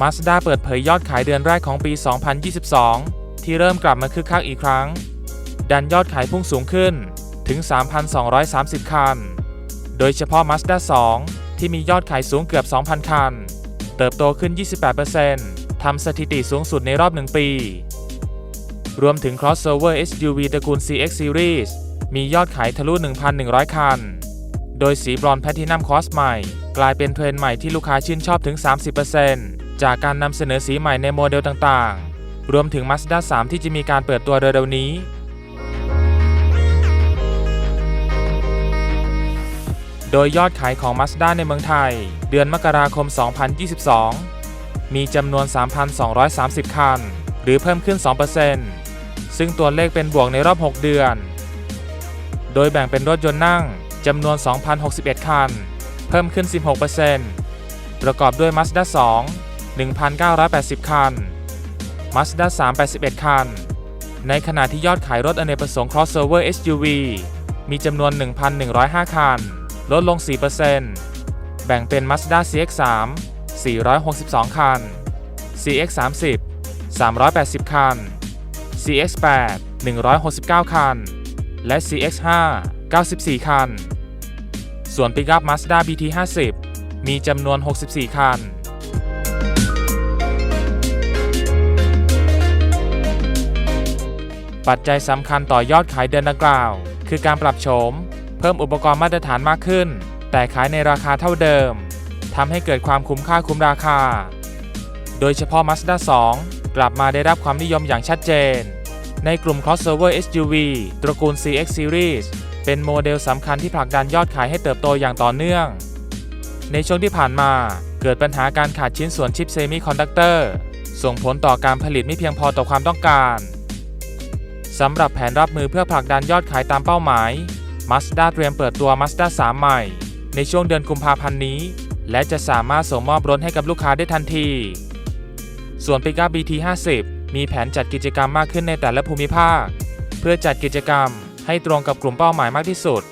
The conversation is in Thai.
Mazda เปิดเผยยอดขายเดือนแรกของปี 2022 ที่เริ่มกลับมาคึกคักอีกครั้ง ดันยอดขายพุ่งสูงขึ้นถึง 3,230 คัน โดยเฉพาะ Mazda 2 ที่มียอดขายสูงเกือบ 2,000 คัน เติบโตขึ้น 28%ทำสถิติสูงสุดในรอบ 1 ปี รวมถึง crossover SUV ตระกูล CX Series มียอดขายทะลุ 1,100 คัน โดยสีบรอนแพทินัมคอสใหม่ กลายเป็นเทรนด์ใหม่ที่ลูกค้าชื่นชอบถึง 30% จากการนำเสนอสีใหม่ในโมเดลต่างๆ รวมถึง Mazda 3 ที่จะมีการเปิดตัวเร็วๆนี้ โดยยอดขายของ Mazda ในเมืองไทย เดือนมกราคม 2022 มีจำนวน 3,230 คัน หรือเพิ่มขึ้น 2%ซึ่งตัวเลขเป็นบวกในรอบ 6 เดือน โดยแบ่งเป็นรถยนต์นั่งจำนวน 2,061 คัน เพิ่มขึ้น 16%ประกอบด้วย Mazda 2 1,980 คัน Mazda 3 81 คัน ในขณะที่ยอดขายรถอเนกประสงค์ crossover SUV มีจำนวน 1,105 คัน ลดลง 4%แบ่งเป็น Mazda CX-3 462 คัน CX-30 380 คัน CX-8 169 คัน และ CX-5 94 คัน ส่วนปิกอัพ Mazda BT50 มีจำนวน 64 คัน ปัจจัยสำคัญต่อยอดขายเดือนดังกล่าว คือการปรับโฉม เพิ่มอุปกรณ์มาตรฐานมากขึ้น แต่ขายในราคาเท่าเดิมทำให้เกิดความคุ้มค่าคุ้มราคา โดยเฉพาะ Mazda 2 กลับมาได้รับความนิยมอย่างชัดเจน ในกลุ่ม crossover SUV ตระกูล CX Series เป็นโมเดลสำคัญที่ผลักดันยอดขายให้เติบโตอย่างต่อเนื่อง ในช่วงที่ผ่านมาเกิดปัญหาการขาดชิ้นส่วนชิปเซมิคอนดักเตอร์ส่งผลต่อการผลิตไม่เพียงพอต่อความต้องการ สำหรับแผนรับมือเพื่อผลักดันยอดขายตามเป้าหมาย Mazda เตรียมเปิดตัว Mazda 3 ใหม่ ในช่วงเดือนกุมภาพันธ์นี้ และจะสามารถส่งมอบรถให้กับลูกค้าได้ทันที ส่วน Pickup BT50 มีแผนจัดกิจกรรมมากขึ้นในแต่ละภูมิภาค เพื่อจัดกิจกรรมให้ตรงกับกลุ่มเป้าหมายมากที่สุด